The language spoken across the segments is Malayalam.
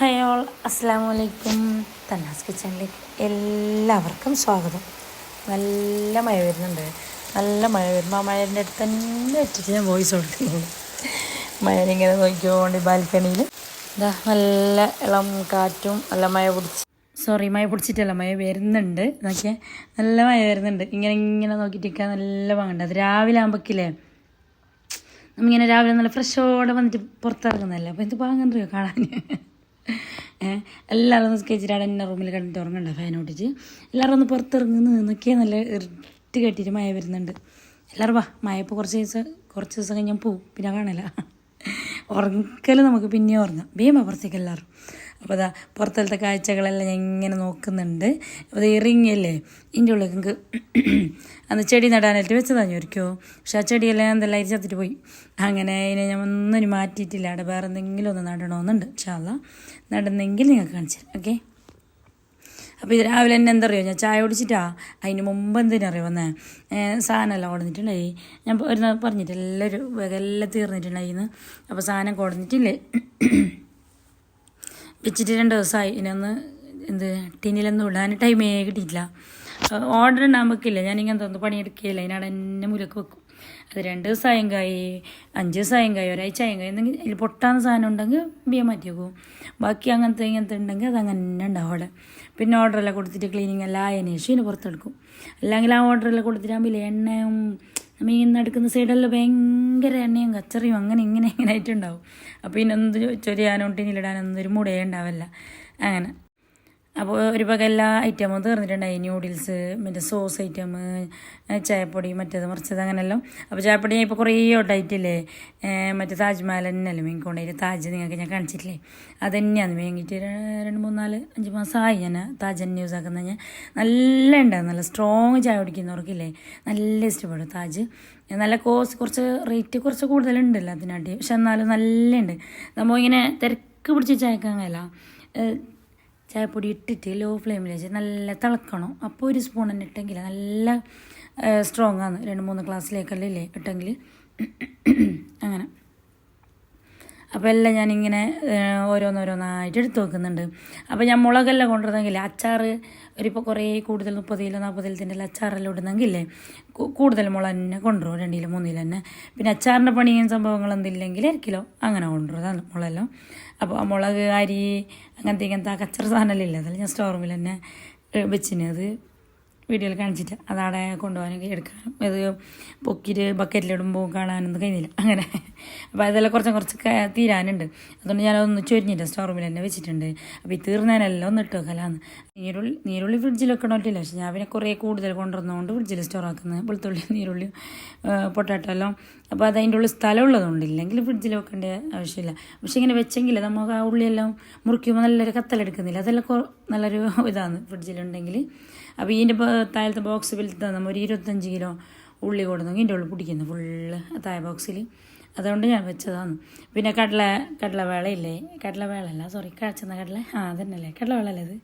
ഹായ് ഓൾ വലൈക്കും തന്നാസ് കിച്ചണിലേക്ക് എല്ലാവർക്കും സ്വാഗതം. നല്ല മഴ വരുന്നുണ്ട്. നല്ല മഴ വരുമ്പോൾ ആ മഴേന്റെ അടുത്ത് തന്നെ വെച്ചിട്ട് ഞാൻ വോയിസ് കൊടുക്കുന്നുണ്ട് മഴനിങ്ങനെ നോക്കിക്കൊണ്ട് ബാൽക്കണിയിൽ ഇതാ നല്ല ഇളം കാറ്റും നല്ല മഴ പിടിച്ച്. സോറി മഴ പിടിച്ചിട്ടല്ല മഴ വരുന്നുണ്ട്. നോക്കിയാൽ നല്ല മഴ വരുന്നുണ്ട്. ഇങ്ങനെ ഇങ്ങനെ നോക്കിയിട്ടിരിക്കാൻ നല്ല പാങ്ങുണ്ട് അത് രാവിലെ ആകുമ്പോഴേക്കില്ലേ നമ്മിങ്ങനെ രാവിലെ നല്ല ഫ്രഷോടെ വന്നിട്ട് പുറത്തിറങ്ങുന്നതല്ലേ? അപ്പോൾ എന്ത് പാങ്ങറിയോ കാണാൻ? എല്ലാവരും നിസ്കരിച്ചിട്ട് അവിടെ എന്നെ റൂമിൽ കണ്ടിട്ട് ഉറങ്ങണ്ട? ഫാൻ ഓട്ടിച്ച് എല്ലാവരും ഒന്ന് പുറത്തിറങ്ങി നിന്നൊക്കെ നല്ല ഇട്ട് കെട്ടിയിട്ട് മഴ വരുന്നുണ്ട്. എല്ലാവരും വാ മഴ ഇപ്പോൾ കുറച്ച് ദിവസം കുറച്ച് ദിവസം കഴിഞ്ഞാൽ പോവും. പിന്നെ കാണില്ല ഉറങ്ങൽ നമുക്ക് പിന്നെയും ഉറങ്ങാം. വേമ പുറത്തേക്ക് എല്ലാവരും. അപ്പോൾ അതാ പുറത്തലത്തെ കാഴ്ചകളെല്ലാം ഞാൻ ഇങ്ങനെ നോക്കുന്നുണ്ട്. അപ്പോൾ ഈ റിങ്ങല്ലേ ഇതിന്റെ നിങ്ങൾക്ക് അന്ന് ചെടി നടാനായിട്ട് വെച്ചതാണ് ഒരിക്കോ പക്ഷെ ആ ചെടിയെല്ലാം എന്തെല്ലാം ചത്തിട്ട് പോയി. അങ്ങനെ അതിനെ ഞാൻ ഒന്നും മാറ്റിയിട്ടില്ല. അവിടെ വേറെ എന്തെങ്കിലും ഒന്ന് നടണമെന്നുണ്ട്. ഷാല്ല നടന്നെങ്കിൽ നിങ്ങൾക്ക് കാണിച്ചു ഓക്കെ? അപ്പോൾ ഇത് രാവിലെ തന്നെ എന്താ അറിയോ ഞാൻ ചായ കുടിച്ചിട്ടാ. അതിന് മുമ്പ് എന്തിനറിയോ വന്നേ? സാധനമെല്ലാം കൊടുത്തിട്ടുണ്ടായി ഞാൻ ഒരു പറഞ്ഞിട്ട് എല്ലാവരും എല്ലാം തീർന്നിട്ടുണ്ടായിരുന്നു അപ്പോൾ സാധനം കൊടുത്തിട്ടില്ലേ വെച്ചിട്ട് രണ്ട് ദിവസമായി. ഇതിനൊന്ന് എന്ത് ടിന്നിലൊന്നും ഇടാൻ ടൈമേ കിട്ടിയിട്ടില്ല. ഓർഡർ ഉണ്ടാകുമ്പോഴേക്കില്ല ഞാനിങ്ങനെ തോന്നുന്നു പണിയെടുക്കുകയില്ല അതിനാണ് എന്നെ മുലക്ക് വെക്കും. അത് രണ്ട് ദിവസമായും കായി അഞ്ച് ദിവസമായും കായി ഒരാഴ്ച ആയും കായി. എന്തെങ്കിലും അതിൽ പൊട്ടാന്ന സാധനം ഉണ്ടെങ്കിൽ ബിയ മാറ്റി വെക്കും. ബാക്കി അങ്ങനത്തെ ഇങ്ങനത്തെ ഉണ്ടെങ്കിൽ അത് അങ്ങനെ ഉണ്ടാവും അവിടെ. പിന്നെ ഓർഡറെല്ലാം കൊടുത്തിട്ട് ക്ലീനിങ് എല്ലാം ആയതിനു ശേഷം ഇതിന് പുറത്തെടുക്കും. അല്ലെങ്കിൽ ആ ഓർഡറെല്ലാം കൊടുത്തിട്ടാകുമ്പോൾ എണ്ണയും മീൻ നടക്കുന്ന സൈഡെല്ലാം ഭയങ്കര എണ്ണയും കച്ചറിയും അങ്ങനെ ഇങ്ങനെ ഇങ്ങനെ ആയിട്ടുണ്ടാവും. അപ്പോൾ ഇതിനൊന്ന് ചൊരിയാനോ ടിന്നിലിടാനൊന്നും ഒരു മുടയേ ഉണ്ടാവില്ല. അങ്ങനെ. അപ്പോൾ ഒരു പക എല്ലാ ഐറ്റമും തീർന്നിട്ടുണ്ടായി. ന്യൂഡിൽസ് മറ്റേ സോസ് ഐറ്റം ചായപ്പൊടി മറ്റേത് മറിച്ചത് അങ്ങനെയെല്ലാം. അപ്പോൾ ചായപ്പൊടി ഞാൻ ഇപ്പോൾ കുറേ ഓട്ടായിട്ടില്ലേ മറ്റേ താജ്മഹൽ തന്നെയല്ലേ മേങ്ങിക്കൊണ്ടേ? താജ് നിങ്ങൾക്ക് ഞാൻ കാണിച്ചിട്ടില്ലേ? അത് തന്നെയാണ് മേങ്ങിയിട്ട് രണ്ട് മൂന്നാൽ നാല് അഞ്ച് മാസമായി ഞാൻ താജ് തന്നെ യൂസ് ഞാൻ. നല്ല ഉണ്ടാകും നല്ല സ്ട്രോങ് ചായ കുടിക്കുന്നവർക്കില്ലേ? നല്ല ഇഷ്ടപ്പെടും താജ്. നല്ല കോസ് കുറച്ച് റേറ്റ് കുറച്ച് കൂടുതലുണ്ടല്ലോ അതിനാട്ടി. പക്ഷെ എന്നാലും നല്ല ഉണ്ട്. നമ്മൾ ഇങ്ങനെ തിരക്ക് പിടിച്ച് ചായക്കാങ്ങല്ല ചായപ്പൊടി ഇട്ടിട്ട് ലോ ഫ്ലെയിമിൽ വെച്ച് നല്ല തിളക്കണം. അപ്പോൾ ഒരു സ്പൂൺ തന്നെ ഇട്ടെങ്കിൽ നല്ല സ്ട്രോങ് ആണ്. രണ്ട് മൂന്ന് ഗ്ലാസ്സിലേക്കല്ലേ ഇട്ടെങ്കിൽ. അങ്ങനെ. അപ്പോൾ എല്ലാം ഞാനിങ്ങനെ ഓരോന്നോരോന്നായിട്ട് എടുത്ത് വെക്കുന്നുണ്ട് അപ്പോൾ ഞാൻ മുളകെല്ലാം കൊണ്ടുവരുന്നെങ്കിൽ അച്ചാർ ഒരിപ്പോൾ കുറേ കൂടുതൽ മുപ്പത് കിലോ നാൽപ്പത് കിലത്തിന്റെ അച്ചാറെല്ലാം ഇടുന്നെങ്കിലേ കൂടുതൽ മുളക് തന്നെ കൊണ്ടുവരും. രണ്ട് കിലോ തന്നെ. പിന്നെ അച്ചാറിന്റെ പണിയും സംഭവങ്ങൾ എന്തില്ലെങ്കിൽ അര കിലോ അങ്ങനെ കൊണ്ടുവരും അതാണ് മുളകെല്ലാം. അപ്പോൾ ആ മുളക് അരി അങ്ങനത്തെ ഇങ്ങനത്തെ കച്ചറ സാധനമെല്ലാം ഇല്ല അതല്ല ഞാൻ സ്റ്റോർ റൂമിൽ തന്നെ വെച്ചിന് അത് വീഡിയോയിൽ കാണിച്ചിട്ട് അതവിടെ കൊണ്ടുപോകാനൊക്കെ എടുക്കാനും ഇത് പൊക്കിയിട്ട് ബക്കറ്റിലിടുമ്പോൾ കാണാനൊന്നും കഴിഞ്ഞില്ല അങ്ങനെ. അപ്പോൾ അതെല്ലാം കുറച്ച് കുറച്ച് തീരാനുണ്ട്. അതുകൊണ്ട് ഞാനതൊന്ന് ചൊരിഞ്ഞിട്ട് സ്റ്റോർ റൂമിൽ തന്നെ വെച്ചിട്ടുണ്ട്. അപ്പോൾ ഈ തീർന്നതിനെല്ലാം ഒന്ന് ഇട്ട് വെക്കലാന്ന്. നീരുള്ളി നീരുള്ളി ഫ്രിഡ്ജിൽ വെക്കണമില്ല പക്ഷേ ഞാൻ പിന്നെ കുറേ കൂടുതൽ കൊണ്ടുവന്നതുകൊണ്ട് ഫ്രിഡ്ജിൽ സ്റ്റോർ ആക്കുന്നത് വെളുത്തുള്ളി നീരുള്ളി പൊട്ടാറ്റോ എല്ലാം. അപ്പോൾ അത് അതിന്റെ ഉള്ളിൽ സ്ഥലം ഉള്ളതുകൊണ്ട് ഇല്ലെങ്കിൽ ഫ്രിഡ്ജിൽ വെക്കേണ്ട ആവശ്യമില്ല. പക്ഷെ ഇങ്ങനെ വെച്ചെങ്കിൽ നമുക്ക് ആ ഉള്ളിയെല്ലാം മുറിക്കുമ്പോൾ നല്ലൊരു കത്തലെടുക്കുന്നില്ല അതെല്ലാം നല്ലൊരു ഇതാണ് ഫ്രിഡ്ജിലുണ്ടെങ്കിൽ. അപ്പോൾ ഇതിന്റെ താഴത്തെ ബോക്സ് വലുത് നമ്മൾ ഒരു ഇരുപത്തഞ്ച് കിലോ ഉള്ളി കൊടുത്തു ഇതിന്റെ ഉള്ളിൽ പിടിക്കുന്നു ഫുള്ള് താഴെ ബോക്സിൽ അതുകൊണ്ട് ഞാൻ വെച്ചതാണ്. പിന്നെ കടല കടല വേളയില്ലേ കടല വേളല്ല സോറി കാഴ്ചന്ന കടല. ആ അതന്നെയല്ലേ? കടല വേളല്ലേ അത്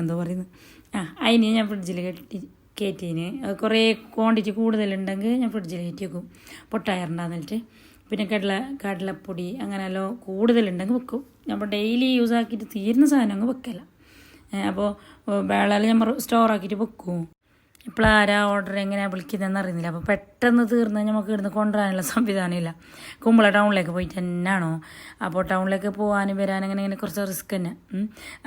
എന്തോ പറയുന്നു. ആ അതിന് ഞാൻ ഫ്രിഡ്ജിൽ കെട്ടി കയറ്റീന് കുറേ ക്വാണ്ടിറ്റി കൂടുതലുണ്ടെങ്കിൽ ഞാൻ ഫ്രിഡ്ജിൽ കയറ്റി വെക്കും. പൊട്ടായറുണ്ടെന്നിട്ട് പിന്നെ കടല കടലപ്പൊടി അങ്ങനെയല്ലോ കൂടുതലുണ്ടെങ്കിൽ വെക്കും. ഞാൻ ഡെയിലി യൂസ് ആക്കിയിട്ട് തീരുന്ന സാധനം അങ്ങ് വെക്കല. അപ്പോൾ വേളയിൽ നമ്മൾ സ്റ്റോർ ആക്കിയിട്ട് വെക്കും. ഇപ്പോൾ ആരാ ഓർഡർ എങ്ങനെയാണ് വിളിക്കുന്നതെന്ന് അറിയുന്നില്ല. അപ്പോൾ പെട്ടെന്ന് തീർന്ന് നമുക്ക് ഇവിടുന്ന് കൊണ്ടുവരാനുള്ള സംവിധാനമില്ല. കുമ്പള ടൗണിലേക്ക് പോയിട്ട് തന്നെയാണോ അപ്പോൾ ടൗണിലേക്ക് പോകാനും വരാനും അങ്ങനെ ഇങ്ങനെ കുറച്ച് റിസ്ക് തന്നെ.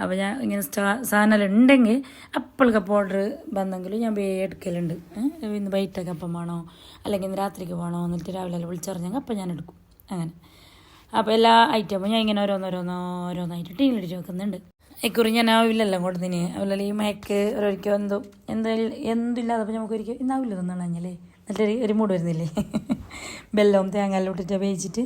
അപ്പോൾ ഞാൻ ഇങ്ങനെ സ്റ്റാ സാധനം ഉണ്ടെങ്കിൽ അപ്പോഴേക്കപ്പോൾ ഓർഡർ വന്നെങ്കിൽ ഞാൻ വേ എടുക്കലുണ്ട്. ഇന്ന് വൈകിട്ടൊക്കെ അപ്പം വേണോ? അല്ലെങ്കിൽ ഇന്ന് രാത്രിക്ക് വേണോ എന്നിട്ട് രാവിലെ വിളിച്ചറിഞ്ഞെങ്കിൽ അപ്പം ഞാൻ എടുക്കും. അങ്ങനെ. അപ്പോൾ എല്ലാ ഐറ്റമും ഞാൻ ഇങ്ങനെ ഓരോന്നോരോന്നോരോന്നായിട്ട് ടീമിലിട്ട് വെക്കുന്നുണ്ട്. ഇക്കുറി ഞാൻ ആവില്ലല്ലോ കൊടുത്തിന്. അതുപോലെ ഈ മയക്ക് ഒരിക്കൽ എന്തോ എന്തായാലും എന്തില്ലാതെ അപ്പോൾ നമുക്ക് ഒരിക്കൽ ഇന്നാവില്ല തന്നാണ് അഞ്ഞല്ലേ നല്ലൊരു ഒരു മൂട് വരുന്നില്ലേ? ബെല്ലവും തേങ്ങയെല്ലാം ഇട്ടിട്ട് വേവിച്ചിട്ട്.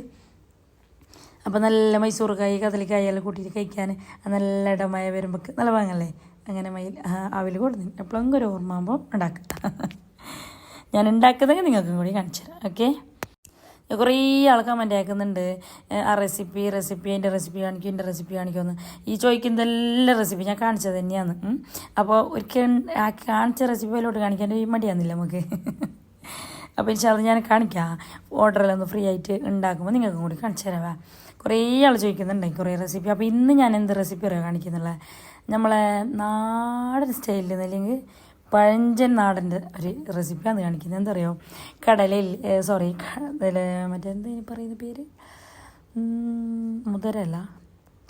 അപ്പോൾ നല്ല മൈസൂർക്കായി കദളിക്കായി എല്ലാം കൂട്ടിയിട്ട് കഴിക്കാൻ നല്ല ഇടമായ വരുമ്പോൾ നല്ല വാങ്ങല്ലേ അങ്ങനെ മയിൽ ആവിൽ കൊടുത്തിന്. എപ്പോഴും ഒരു ഓർമ്മ ആകുമ്പോൾ ഉണ്ടാക്കാം. ഞാൻ ഉണ്ടാക്കുന്നതെങ്കിൽ നിങ്ങൾക്കും കൂടി കാണിച്ചു തരാം. ഓക്കെ? കുറേ ആൾ കമന്റ് അയക്കുന്നുണ്ട്. ആ റെസിപ്പി റെസിപ്പി അതിന്റെ റെസിപ്പി കാണിക്കും എന്റെ റെസിപ്പി കാണിക്കുമെന്ന് ഈ ചോദിക്കുന്ന എല്ലാ റെസിപ്പി ഞാൻ കാണിച്ചത് തന്നെയാണ്. അപ്പോൾ ഒരിക്കൽ ആ കാണിച്ച റെസിപ്പിയിലോട്ട് കാണിക്കാൻ ഈ മടിയാന്നില്ല നമുക്ക്. അപ്പോൾ ഇൻഷാ ഞാൻ കാണിക്കാം. ഓർഡറെല്ലാം ഒന്ന് ഫ്രീ ആയിട്ട് ഉണ്ടാക്കുമ്പോൾ നിങ്ങൾക്കും കൂടി കാണിച്ചു തരാവാ കുറേ ആൾ ചോദിക്കുന്നുണ്ട് കുറേ റെസിപ്പി അപ്പോൾ ഇന്ന് ഞാൻ എന്ത് റെസിപ്പി അറിയാം കാണിക്കുന്നുള്ളത് നമ്മളെ നാടൻ സ്റ്റൈലിൽ അല്ലെങ്കിൽ പഴഞ്ചൻ നാടന്റെ ഒരു റെസിപ്പിയാണ് കാണിക്കുന്നത്. എന്താ പറയുക കടലയിൽ സോറി കടല മറ്റേ എന്താ പറയുന്ന പേര്? മുതരല്ല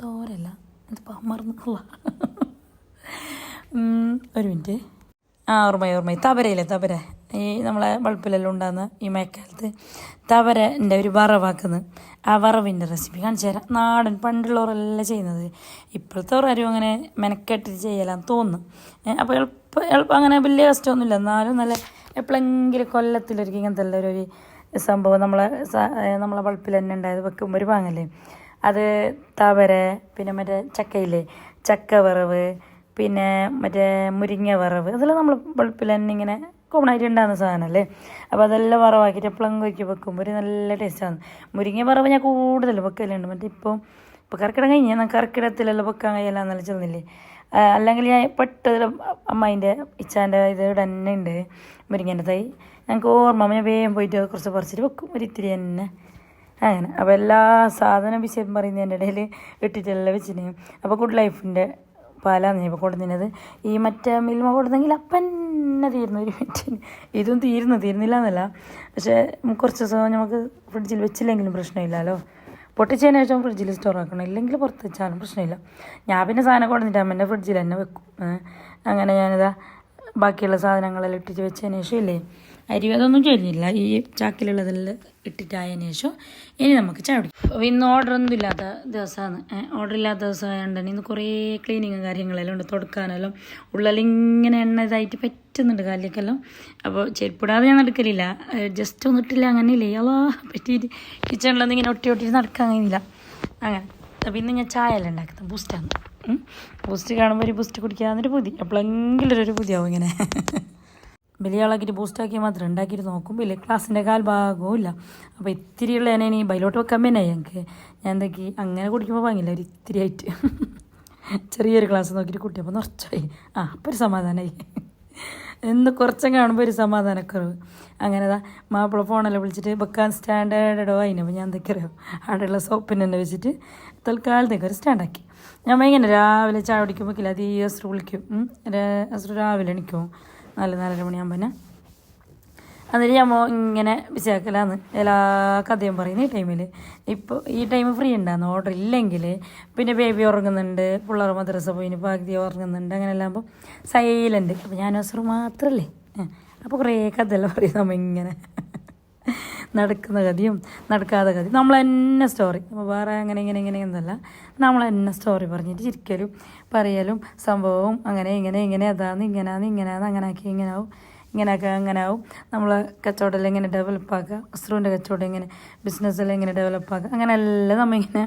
തോരല്ല എന്തിപ്പോൾ മറന്നുള്ള ഒരു മിനിറ്റ്. ആ ഓർമ്മയായി ഓർമ്മയായി. തവരയില്ലേ തവര ഈ നമ്മളെ വളപ്പിലെല്ലാം ഉണ്ടാകുന്ന ഈ മഴക്കാലത്ത് തവരന്റെ ഒരു വറവാക്കുന്നത് ആ വറവിന്റെ റെസിപ്പി കാണിച്ചു തരാം. നാടൻ പണ്ടുള്ളവരെല്ലാം ചെയ്യുന്നത്. ഇപ്പോഴത്തെ ആരും അങ്ങനെ മെനക്കെട്ടിട്ട് ചെയ്യലാന്ന് തോന്നുന്നു. അപ്പോൾ എളുപ്പം എളുപ്പം അങ്ങനെ വലിയ കഷ്ടമൊന്നുമില്ല. എന്നാലും നല്ല എപ്പോഴെങ്കിലും കൊല്ലത്തിലൊരിക്കൽ ഇങ്ങനത്തെ എല്ലാം ഒരു സംഭവം നമ്മളെ നമ്മളെ വളപ്പിൽ തന്നെ ഉണ്ടായത് വെക്കുമ്പോൾ ഒരു പാങ്ങല്ലേ? അത് തവര പിന്നെ മറ്റേ ചക്കയില്ലേ? ചക്ക വറവ് പിന്നെ മറ്റേ മുരിങ്ങ വറവ് അതെല്ലാം നമ്മൾ വെളുപ്പിൽ തന്നെ ഇങ്ങനെ കോമൺ ആയിട്ട് ഉണ്ടാകുന്ന സാധനമല്ലേ അപ്പോൾ അതെല്ലാം വറവാക്കിയിട്ട് എപ്പോഴും കൊയ്ക്ക് വെക്കുമ്പോൾ ഒരു നല്ല ടേസ്റ്റാണ് മുരിങ്ങ വറവ് ഞാൻ കൂടുതൽ വെക്കലുണ്ട്. മറ്റേ ഇപ്പം ഇപ്പോൾ കർക്കിടം കഴിഞ്ഞാൽ കർക്കിടത്തിലെല്ലാം വെക്കാൻ കഴിയില്ല ചെന്നില്ലേ? ആ, അല്ലെങ്കിൽ ഞാൻ പെട്ടതിലും അമ്മേന്റെ ഇച്ചാന്റെ ഇത് തന്നെ ഉണ്ട് മുരിങ്ങേന്റെ തൈ ഞങ്ങൾക്ക് ഓർമ്മ ഞാൻ വേഗം പോയിട്ട് കുറച്ച് പറിച്ചിട്ട് വെക്കും. ഒരു ഇത്തിരി തന്നെ. അങ്ങനെ. അപ്പോൾ എല്ലാ സാധന വിഷയം പറയുന്നതിന്റെ ഇടയിൽ ഇട്ടിട്ടെല്ലാം വെച്ചിന്. അപ്പോൾ ഗുഡ് ലൈഫിന്റെ പാലാണ് ഞാൻ ഇപ്പോൾ കൊടുത്തിരുന്നത്. ഈ മറ്റേ മിൽമ കൊടുത്തെങ്കിൽ അപ്പം തന്നെ തീരുന്നു ഒരു മിനിറ്റ്. ഇതും തീരുന്നു തീരുന്നില്ല എന്നല്ല. പക്ഷേ കുറച്ച് ദിവസം നമുക്ക് ഫ്രിഡ്ജിൽ വെച്ചില്ലെങ്കിലും പ്രശ്നമില്ലല്ലോ. പൊട്ടിച്ചതിന് ശേഷം ഫ്രിഡ്ജിൽ സ്റ്റോർ ആക്കണം ഇല്ലെങ്കിൽ പുറത്ത് വെച്ചാലും പ്രശ്നമില്ല. ഞാൻ പിന്നെ സാധനം കൊടുത്തിട്ട് അമ്മേന്റെ ഫ്രിഡ്ജിൽ തന്നെ വെക്കും. അങ്ങനെ ഞാനിതാ ബാക്കിയുള്ള സാധനങ്ങളെല്ലാം ഇട്ടിട്ട് വെച്ചതിന് ശേഷം ഇല്ലേ? അരി അതൊന്നും ചെയ്യുന്നില്ല ഈ ചാക്കിലുള്ളതെല്ലാം ഇട്ടിട്ടായതിനു ശേഷം ഇനി നമുക്ക് ചവിടി അപ്പോൾ ഇന്ന് ഓർഡർ ഒന്നും ഇല്ലാത്ത ദിവസമാണ്. ഓർഡർ ഇല്ലാത്ത ദിവസമായതുകൊണ്ട് തന്നെ ഇന്ന് കുറേ ക്ലീനിങ്ങും കാര്യങ്ങളെല്ലാം ഉണ്ട്. തുടക്കാനെല്ലാം ഉള്ളിൽ ഇങ്ങനെ എണ്ണ ഇതായിട്ട് പറ്റുന്നുണ്ട് കാലിലേക്കെല്ലാം. അപ്പോൾ ചെരുപ്പിടാതെ ഞാൻ നടക്കലില്ല. ജസ്റ്റ് ഒന്നും ഇട്ടില്ല. അങ്ങനെ ഇല്ലേ? അതാ പറ്റിയിട്ട് കിച്ചണിലൊന്നും ഇങ്ങനെ ഒട്ടി ഒട്ടി നടക്കാൻ കഴിയുന്നില്ല. അങ്ങനെ. അപ്പോൾ ഇന്ന് ഞാൻ ചായ എല്ലാം ഉണ്ടാക്കുന്നത് ബൂസ്റ്റാണ് ബൂസ്റ്റ് കാണുമ്പോൾ ഒരു ബൂസ്റ്റ് കുടിക്കാന്നൊരു പുതി. എപ്പോഴെങ്കിലും ഒരു പുതിയാവും ഇങ്ങനെ. വലിയ ആളാക്കിയിട്ട് ബൂസ്റ്റാക്കി മാത്രം ഉണ്ടാക്കിയിട്ട് നോക്കുമ്പോൾ ഇല്ല ക്ലാസ്സിന്റെ കാൽഭാഗവും ഇല്ല. അപ്പോൾ ഇത്തിരിയുള്ള എന്നെ ഇനി ബൈലോട്ട് വെക്കാൻ തന്നെ ഞങ്ങൾക്ക് ഞാൻ എന്തൊക്കെ അങ്ങനെ കുടിക്കുമ്പോൾ വാങ്ങില്ല ഒരു ഇത്തിരി ആയിട്ട്. ചെറിയൊരു ക്ലാസ് നോക്കിയിട്ട് കുട്ടിയപ്പോൾ നിറച്ചായി ആ അപ്പോൾ ഒരു സമാധാനമായി എന്ന് കുറച്ചും കാണുമ്പോൾ ഒരു സമാധാനക്കുറവ്. അങ്ങനെ അതാ മാപ്പിള ഫോണെല്ലാം വിളിച്ചിട്ട് വെക്കാൻ സ്റ്റാൻഡേർഡോ അതിന് അപ്പോൾ ഞാൻ എന്തൊക്കെ അറിയാം? അവിടെയുള്ള സോപ്പിന് തന്നെ വെച്ചിട്ട് തൽക്കാലത്തേക്ക് ഒരു സ്റ്റാൻഡാക്കി ഞാൻ ഇങ്ങനെ രാവിലെ ചായ കുടിക്കുമ്പോൾ അത് ഈ അസ്രു രാവിലെ എണിക്കും. നാല് നാലര മണിയാകുമ്പോൾ എന്നിട്ട് ഞാൻ ഇങ്ങനെ വിശാക്കലാന്ന് എല്ലാ കഥയും പറയുന്ന ഈ ടൈമിൽ ഇപ്പോൾ ഈ ടൈം ഫ്രീ ഉണ്ടാകുന്നു ഓർഡർ ഇല്ലെങ്കിൽ പിന്നെ ബേബി ഉറങ്ങുന്നുണ്ട് പിള്ളേർ മദ്രസ പോയി പകുതി ഉറങ്ങുന്നുണ്ട് അങ്ങനെ എല്ലാം ആകുമ്പോൾ സൈലന്റ് അപ്പോൾ ഞാൻ അസുറ് മാത്രമല്ലേ അപ്പോൾ കുറേ കഥയെല്ലാം പറയും നമ്മ ഇങ്ങനെ നടക്കുന്ന കഥയും നടക്കാത്ത കഥയും. നമ്മൾ തന്നെ സ്റ്റോറി അപ്പോൾ വേറെ അങ്ങനെ ഇങ്ങനെ ഇങ്ങനെ എന്നല്ല നമ്മൾ തന്നെ സ്റ്റോറി പറഞ്ഞിട്ട് ചിരിക്കലും പറയലും സംഭവവും അങ്ങനെ ഇങ്ങനെ ഇങ്ങനെ അതാന്ന് ഇങ്ങനെയാന്ന് ഇങ്ങനെയാന്ന് അങ്ങനെ ആക്കി ഇങ്ങനെ ആവും ഇങ്ങനെയൊക്കെ അങ്ങനെ ആവും നമ്മൾ കച്ചവടം ഇങ്ങനെ ഡെവലപ്പാക്കുക വസ്ത്രൂന്റെ കച്ചവടം ഇങ്ങനെ ബിസിനസ്സെല്ലാം ഇങ്ങനെ ഡെവലപ്പാക്കുക അങ്ങനെ എല്ലാം നമ്മളിങ്ങനെ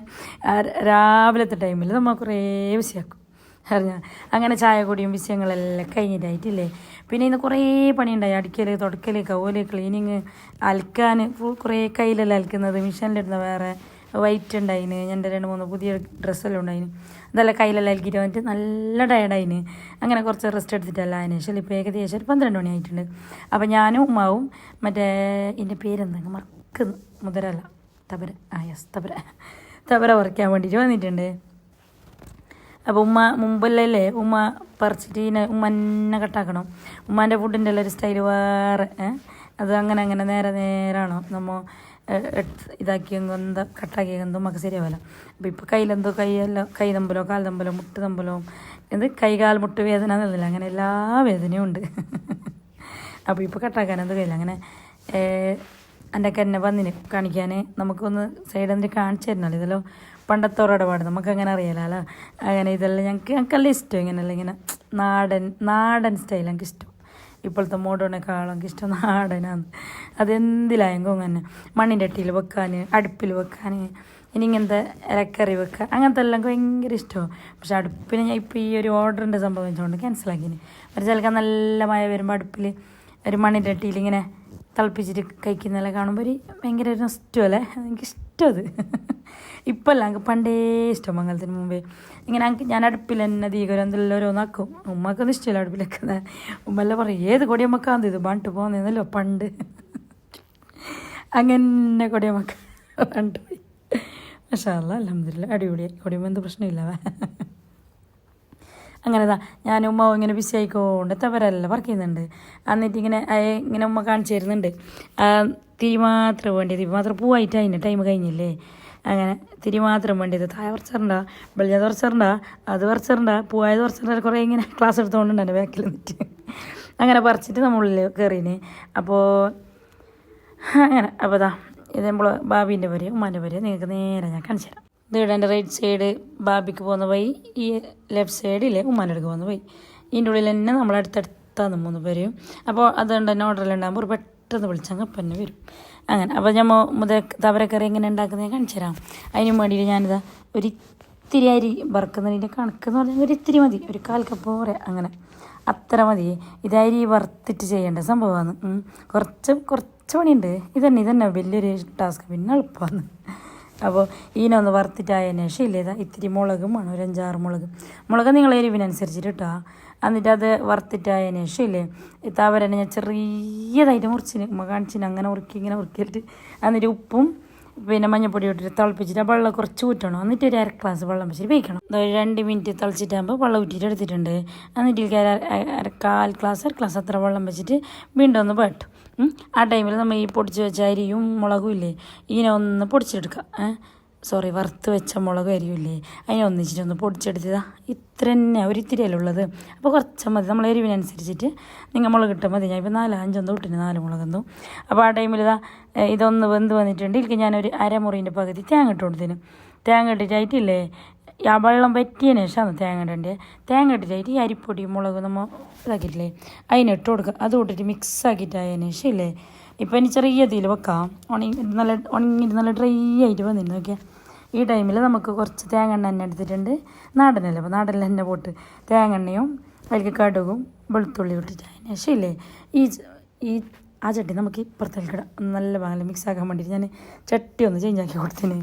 രാവിലത്തെ ടൈമിൽ നമ്മൾ കുറേ വിഷയമാക്കും അറിഞ്ഞ. അങ്ങനെ ചായ കുടിയും വിഷയങ്ങളെല്ലാം കഴിഞ്ഞിട്ടായിട്ടില്ലേ? പിന്നെ ഇന്ന് കുറേ പണിയുണ്ടായി. അടിക്കൽ തുടക്കൽ കൗൽ ക്ലീനിങ് അലക്കാൻ ഫുൾ കുറേ കയ്യിലെല്ലാം അലക്കുന്നത് മിഷനിലിടുന്ന വേറെ വൈറ്റ് ഉണ്ടായിന്. എന്റെ രണ്ട് മൂന്ന് പുതിയ ഡ്രസ്സെല്ലാം ഉണ്ടായിന്. അതെല്ലാം കയ്യിലെല്ലാം അലക്കിയിട്ട് വന്നിട്ട് നല്ല ടയർഡായിന് അങ്ങനെ കുറച്ച് റെസ്റ്റ് എടുത്തിട്ടല്ല അതിന് ശേഷം ഇപ്പോൾ ഏകദേശം ഒരു പന്ത്രണ്ട് മണി ആയിട്ടുണ്ട് അപ്പോൾ ഞാനും ഉമ്മാവും. മറ്റേ എന്റെ പേരെന്താ? മറക്കുന്നു. മുതരല്ല. തബര. ആ യെസ് തബര. തബര കുറയ്ക്കാൻ വേണ്ടിയിട്ട് വന്നിട്ടുണ്ട്. അപ്പോൾ ഉമ്മ മുമ്പല്ലേ ഉമ്മ പറിച്ചിട്ട് ഇതിനെ ഉമ്മ എന്നെ കട്ടാക്കണം ഉമ്മാന്റെ ഫുഡിന്റെ എല്ലാം ഒരു സ്റ്റൈൽ വേറെ അത് അങ്ങനെ അങ്ങനെ നേരെ നേരാണോ. നമ്മൾ ഇതാക്കിയെങ്കിൽ എന്താ കട്ടാക്കിയെങ്കിൽ നമുക്ക് ശരിയാവില്ല അപ്പോൾ ഇപ്പോൾ കയ്യിലെന്തോ കൈയെല്ലാം കൈ തമ്പലോ കാൽ തമ്പലോ മുട്ട് തമ്പലോ എന്ത് കൈകാൽ മുട്ട് വേദന എന്നല്ല അങ്ങനെ എല്ലാ വേദനയും ഉണ്ട്. അപ്പോൾ ഇപ്പോൾ കട്ടാക്കാൻ എന്ത് കയ്യില്ല അങ്ങനെ എന്റെ ഒക്കെ എന്നെ വന്നിന് കാണിക്കാൻ നമുക്കൊന്ന് സൈഡ് എന്തിന് കാണിച്ചു തരണല്ലോ ഇതെല്ലാം പണ്ടത്തെ പാട് നമുക്ക് അങ്ങനെ അറിയാലോ അങ്ങനെ ഇതെല്ലാം ഞങ്ങൾക്ക് ഞങ്ങൾക്കെല്ലാം ഇഷ്ടം ഇങ്ങനെയല്ല ഇങ്ങനെ നാടൻ നാടൻ സ്റ്റൈൽ എനിക്ക് ഇഷ്ടം. ഇപ്പോഴത്തെ മോഡേണേക്കാളും എനിക്ക് ഇഷ്ടം നാടനാണ്. അതെന്തിലായെങ്കിലും അങ്ങനെ മണ്ണിന്റെ അട്ടിയിൽ വെക്കാൻ അടുപ്പിൽ വെക്കാൻ ഇനി ഇങ്ങനത്തെ ഇലക്കറി വെക്കുക അങ്ങനത്തെ എല്ലാം ഭയങ്കര ഇഷ്ടമാണ് പക്ഷെ അടുപ്പിന് ഞാൻ ഇപ്പോൾ ഈ ഒരു ഓർഡറിന്റെ സംഭവം വെച്ചുകൊണ്ട് ക്യാൻസലാക്കിന് പക്ഷേ ചിലക്കാൻ നല്ല മഴ വരുമ്പോൾ അടുപ്പിൽ ഒരു മണ്ണിന്റെ അട്ടിയിൽ ഇങ്ങനെ തിളപ്പിച്ചിട്ട് കഴിക്കുന്നതെല്ലാം കാണുമ്പോൾ ഒരു ഭയങ്കര ഒരു നഷ്ടമല്ലേ എനിക്കിഷ്ടം അത്. ഇപ്പമല്ല എനിക്ക് പണ്ടേ ഇഷ്ടം മംഗലത്തിന് മുമ്പേ. ഇങ്ങനെ എനിക്ക് ഞാൻ അടുപ്പിൽ തന്നെ ദീകരം എന്തെല്ലാം ഓരോന്നാക്കും ഉമ്മക്കൊന്നും ഇഷ്ടമല്ല അടുപ്പിലൊക്കെ. ഉമ്മല്ല പറയും ഏത് കൊടിയമ്മക്കാന്ന് ഇത് പണ്ട് പോകുന്നല്ലോ പണ്ട്. അങ്ങനെ കൊടിയമ്മക്ക പണ്ട് പോയി. അല്ല അലഹമില്ല അടിപൊളിയായി. കൊടിയമ്മ എന്ത് പ്രശ്നമില്ല അങ്ങനെതാ. ഞാൻ ഉമ്മ ഇങ്ങനെ ബിസി ആയിക്കൊണ്ട് തവരെല്ലാം വർക്ക് ചെയ്യുന്നുണ്ട്. എന്നിട്ട് ഇങ്ങനെ ഇങ്ങനെ ഉമ്മ കാണിച്ചു തരുന്നുണ്ട്. തിരി മാത്രം വേണ്ടിയത് തിരി മാത്രം പൂവായിട്ട് അതിന് ടൈം കഴിഞ്ഞില്ലേ? അങ്ങനെ തിരി മാത്രം വേണ്ടിയത്. തായ കുറച്ചറിണ്ട വെളിഞ്ഞത് കുറച്ചറിണ്ട അത് കുറച്ചറിണ്ട പൂവായത് കുറച്ചറിണ്ട കുറേ ഇങ്ങനെ ക്ലാസ് എടുത്തുകൊണ്ടുണ്ട് എന്റെ ബാക്കിൽ നിന്നിട്ട്. അങ്ങനെ പറിച്ചിട്ട് നമ്മളിൽ കയറീന് അപ്പോൾ അങ്ങനെ. അപ്പോൾ ഇതാ ഇത് നമ്മൾ ബാബീന്റെ വരെ ഉമ്മാന്റെ വരെ നിങ്ങൾക്ക് നേരെ ഞാൻ കാണിച്ചു തരാം. എന്റെ റൈറ്റ് സൈഡ് ബാബിക്ക് പോകുന്ന വഴി ഈ ലെഫ്റ്റ് സൈഡിലെ ഉമ്മാനടുക്ക് പോകുന്ന പോയി ഇതിന്റെ ഉള്ളിൽ തന്നെ നമ്മൾ അടുത്തടുത്താണ് മൂന്ന് പേരും അപ്പോൾ അതുകൊണ്ട് തന്നെ ഓർഡറിലുണ്ടാകുമ്പോൾ ഒരു പെട്ടെന്ന് വിളിച്ചങ്ങ് അപ്പം തന്നെ വരും. അങ്ങനെ. അപ്പോൾ ഞാൻ മുതൽ തവരക്കറി എങ്ങനെ ഉണ്ടാക്കുന്നത് കാണിച്ചു തരാം. അതിന് വേണ്ടിയിട്ട് ഞാനിതാ ഒരു ഇത്തിരി അരി വറുക്കുന്നതിന്റെ കണക്ക് എന്ന് പറഞ്ഞാൽ ഒരു ഇത്തിരി മതി. ഒരു കാൽ കപ്പ് പറയാം അങ്ങനെ. അത്ര മതി. ഇത് അരി വറുത്തിട്ട് ചെയ്യേണ്ട സംഭവമാണ്. കുറച്ച് കുറച്ച് പണിയുണ്ട്. ഇതന്നെ ഇതന്നെ. വലിയൊരു ടാസ്ക് പിന്നെ എളുപ്പമാണ്. അപ്പോൾ ഈനൊന്ന് വറുത്തിട്ടായതിനു ശേഷം ഇല്ലേ ഇത്തിരി മുളകും വേണം ഒരു അഞ്ചാറ് മുളക്. മുളക് നിങ്ങൾ എരിവിനനുസരിച്ചിട്ട് ഇട്ടാ എന്നിട്ട് അത് വറുത്തിട്ടായതിനു ശേഷം ഇല്ലേ ഇത്താവരനെ താവരനെ ഞാൻ ചെറിയതായിട്ട് മുറിച്ചിന് കാണിച്ചിന് അങ്ങനെ ഉറുക്കി ഇങ്ങനെ ഉറുക്കിയിട്ട് എന്നിട്ട് ഉപ്പും പിന്നെ മഞ്ഞപ്പൊടി ഇട്ടിട്ട് തിളപ്പിച്ചിട്ട് ആ വെള്ളം കുറച്ച് ഊറ്റണം. എന്നിട്ട് ഒരു അര ഗ്ലാസ് വെള്ളം വെച്ചിട്ട് വേവിക്കണം. ദാ ഒരു രണ്ട് മിനിറ്റ് തിളച്ചിട്ടാകുമ്പോൾ വെള്ളം ഊറ്റിയിട്ട് എടുത്തിട്ടുണ്ട്. എന്നിട്ട് അര കാൽ ഗ്ലാസ് അര ഗ്ലാസ് അത്ര വെള്ളം വെച്ചിട്ട് വീണ്ടും ഒന്ന് പെട്ടു ആ ടൈമിൽ നമ്മൾ ഈ പൊടിച്ച് വെച്ച അരിയും മുളകും ഇല്ലേ? ഇതിനെ ഒന്ന് പൊടിച്ചെടുക്കുക സോറി വറുത്ത് വെച്ച മുളകും അരിയും ഇല്ലേ? അതിനെ ഒന്നിച്ചിട്ടൊന്ന് പൊടിച്ചെടുത്തതാ. ഇത്ര തന്നെ ഒരിത്തിരി ഇത്തിരിയല്ലേ ഉള്ളത്. അപ്പോൾ കുറച്ച് മതി. നമ്മൾ എരിവിനനുസരിച്ചിട്ട് നിങ്ങൾ മുളക് ഇട്ടാൽ മതി. ഞാൻ ഇപ്പോൾ നാല് അഞ്ചൊന്നും ഇട്ടിന് നാല് എന്തോ. അപ്പോൾ ആ ടൈമിൽ ഇതാ ഇതൊന്ന് വെന്ത് വന്നിട്ടുണ്ട് ഇതിലേക്ക് ഞാനൊരു അരമുറിന്റെ പകുതി തേങ്ങ ഇട്ട് കൊടുത്തിന്. തേങ്ങ ഇട്ടിട്ടായിട്ടില്ലേ? ആ വെള്ളം വറ്റിയതിന് ശേഷമാണ് തേങ്ങ ഇടേണ്ടത് തേങ്ങ ഇട്ടിട്ടായിട്ട് ഈ അരിപ്പൊടി മുളക് നമ്മൾ ഇതാക്കിയിട്ടില്ലേ? അതിനിട്ട് കൊടുക്കുക. അത് ഇട്ടിട്ട് മിക്സ് ആക്കിയിട്ട് അതിന് ശേഷം ഇല്ലേ? ഇപ്പം ഇനി ചെറിയ തീയിൽ വെക്കാം. ഉണങ്ങി നല്ല ഉണങ്ങിയിട്ട് നല്ല ഡ്രൈ ആയിട്ട് വന്നിരുന്നു. നോക്കിയാൽ ഈ ടൈമിൽ നമുക്ക് കുറച്ച് തേങ്ങ എണ്ണ തന്നെ എടുത്തിട്ടുണ്ട്. നാടനല്ലേ? അപ്പോൾ നാടനിൽ തന്നെ പോട്ട് തേങ്ങ എണ്ണയും അതിലേക്ക് കടുകും വെളുത്തുള്ളി ഇട്ടിട്ട് അതിന് ശേഷം ഇല്ലേ? ഈ ഈ ആ ചട്ടി നമുക്ക് ഇപ്പുറത്തേക്ക് ഇടാം നല്ല ഭാഗം മിക്സ് ആക്കാൻ വേണ്ടിയിട്ട് ഞാൻ ചട്ടി ഒന്ന് ചേഞ്ച് ആക്കി കൊടുത്തിന്.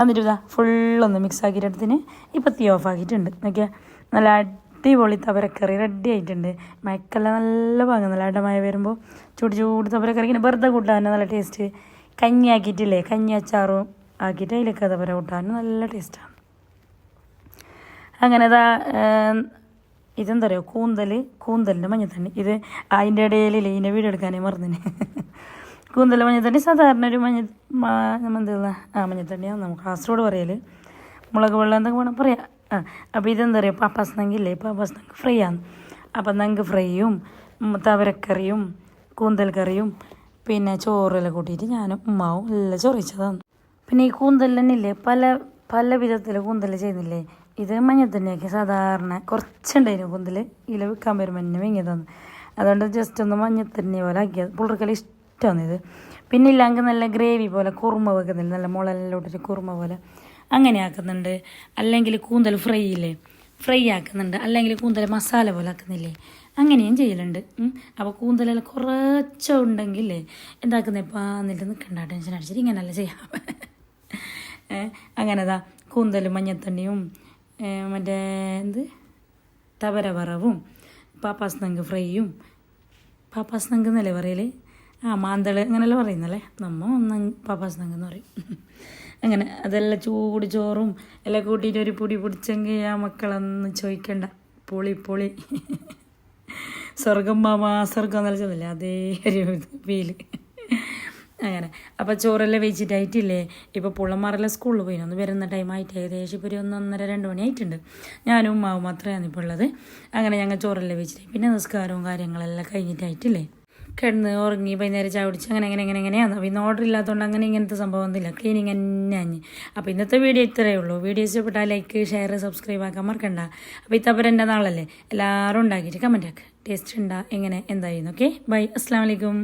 എന്നിട്ട് ഇതാ ഫുള്ളൊന്ന് മിക്സ് ആക്കിയിട്ട് എടുത്തിന് ഇപ്പം തീ ഓഫ് ആക്കിയിട്ടുണ്ട്. നോക്കിയാൽ നല്ല അടിപൊളി തവരക്കറി റെഡി ആയിട്ടുണ്ട്. മയക്കെല്ലാം നല്ല ഭാഗം നല്ല അടമായ വരുമ്പോൾ ചൂട് ചൂട് തവരക്കറി. ഇങ്ങനെ വെറുതെ കൂട്ടാനും നല്ല ടേസ്റ്റ് കഞ്ഞി ആക്കിയിട്ടില്ലേ? കഞ്ഞി അച്ചാറും ആക്കിയിട്ട് അതിലേക്ക് തവര കൂട്ടാനും നല്ല ടേസ്റ്റാണ് അങ്ങനെ ഇതാ ഇതെന്താ പറയുക കൂന്തൽ കൂന്തലിന്റെ മഞ്ഞത്തണ്ണി ഇത് അതിന്റെ ഇടയിൽ ലൈനെ വീട് എടുക്കാനേ മറന്നിന്. കൂന്തൽ മഞ്ഞത്തണ്ണി സാധാരണ ഒരു മഞ്ഞ എന്താ ആ മഞ്ഞത്തണ്ണിയാണ് നമുക്ക് കാസർഗോഡ് പറയൽ മുളക് വെള്ളം എന്തൊക്കെ വേണം പറയാം. ആ അപ്പോൾ ഇതെന്താ പറയുക പാപ്പാസ് നങ്കില്ലേ? പാപ്പാസ് നങ്ക് ഫ്രൈ ആണ് അപ്പം നങ്ക് ഫ്രൈയും തവരക്കറിയും കൂന്തൽ കറിയും പിന്നെ ചോറെല്ലാം കൂട്ടിയിട്ട് ഞാനും ഉമ്മാവും എല്ലാം ചൊറിച്ചതാണ്. പിന്നെ ഈ കൂന്തൽ തന്നെ ഇല്ലേ പല പല വിധത്തിൽ കൂന്തൽ ചെയ്യുന്നില്ലേ? ഇത് മഞ്ഞത്തന്നെയൊക്കെ സാധാരണ കുറച്ചുണ്ടായിരുന്നു കുന്തിൽ ഇല വിൽക്കാൻ വരുമ്പോൾ തന്നെ തന്നു. അതുകൊണ്ട് ജസ്റ്റ് ഒന്ന് മഞ്ഞത്തന്നെ പോലെ ആക്കിയത്. പുള്ളർക്കെല്ലാം ഇഷ്ടമാണ് ഇത്. പിന്നെ ഇല്ലെങ്കിൽ നല്ല ഗ്രേവി പോലെ കുറുമ വെക്കുന്നില്ല? നല്ല മുളെല്ലാം ഇട്ടിട്ട് കുറുമ പോലെ അങ്ങനെ ആക്കുന്നുണ്ട്. അല്ലെങ്കിൽ കൂന്തൽ ഫ്രൈ ഇല്ലേ? ഫ്രൈ ആക്കുന്നുണ്ട്. അല്ലെങ്കിൽ കൂന്തൽ മസാല പോലെ ആക്കുന്നില്ലേ? അങ്ങനെയും ചെയ്യലുണ്ട്. അപ്പോൾ കൂന്തലെല്ലാം കുറച്ചുണ്ടെങ്കിൽ എന്താക്കുന്നത് എന്താക്കുന്ന ഇപ്പം എന്നിട്ട് നിൽക്കണ്ട ടെൻഷൻ അടിച്ചിട്ട് ഇങ്ങനെയല്ല ചെയ്യാം. അങ്ങനെതാ. കൂന്തലും മഞ്ഞത്തണ്ണിയും മറ്റേ എന്ത്? തവര വറവും പാപ്പാസ് നങ്ക് ഫ്രൈയും. പാപ്പാസ് നങ്ക് എന്നല്ലേ പറയൽ? ആ മാന്തൾ അങ്ങനെയല്ല പറയുന്നല്ലേ നമ്മ ഒന്നങ് പാപ്പാസ് നങ്ക് എന്ന് പറയും. അങ്ങനെ അതെല്ലാം ചൂട് ചോറും എല്ലാം കൂട്ടിയിട്ട് ഒരു പൊടി പിടിച്ചെങ്കിൽ ആ മക്കളൊന്നും ചോദിക്കണ്ട. പൊളി പൊളി. സ്വർഗം മാമാ സ്വർഗം എന്നല്ല ചൊല്ലില്ലേ അതേ ഒരു ഫീൽ. അങ്ങനെ. അപ്പോൾ ചോറെല്ലാം വെച്ചിട്ടായിട്ടില്ലേ ഇപ്പോൾ പുള്ളന്മാരെല്ലാം സ്കൂളിൽ പോയി. ഒന്ന് വരുന്ന ടൈം ആയിട്ട്. ഏകദേശം ഇപ്പൊ ഒരു ഒന്നൊന്നര രണ്ട് മണി ആയിട്ടുണ്ട് ഞാനും ഉമ്മാവും മാത്രമാണ് ഇപ്പോൾ ഉള്ളത്. അങ്ങനെ ഞങ്ങൾ ചോറെല്ലാം വെച്ചിട്ട് പിന്നെ നിസ്കാരവും കാര്യങ്ങളെല്ലാം കഴിഞ്ഞിട്ടായിട്ടില്ലേ? കിടന്ന് ഉറങ്ങി വൈകുന്നേരം ചായ കുടിച്ച് അങ്ങനെ അങ്ങനെ അങ്ങനെ എങ്ങനെയാണ് അപ്പോൾ ഇന്ന് ഓർഡർ ഇല്ലാത്തതുകൊണ്ട് അങ്ങനെ ഇങ്ങനത്തെ സംഭവം ഒന്നുമില്ല. ക്ലീനിങ് തന്നെ അഞ്ഞ് അപ്പോൾ ഇന്നത്തെ വീഡിയോ ഇത്രയേ ഉള്ളൂ. വീഡിയോ ഇഷ്ടപ്പെട്ടാൽ ലൈക്ക് ഷെയർ സബ്സ്ക്രൈബ് ആക്കാൻ മറക്കണ്ട. അപ്പോൾ ഇത്തപ്പരന്റെ നാളല്ലേ? എല്ലാവരും ഉണ്ടാക്കിയിട്ട് കമന്റ് ആക്കുക ടേസ്റ്റ് ഉണ്ടാ? എങ്ങനെ? എന്തായിരുന്നു? ഓക്കെ ബൈ അസ്സാം വലൈക്കും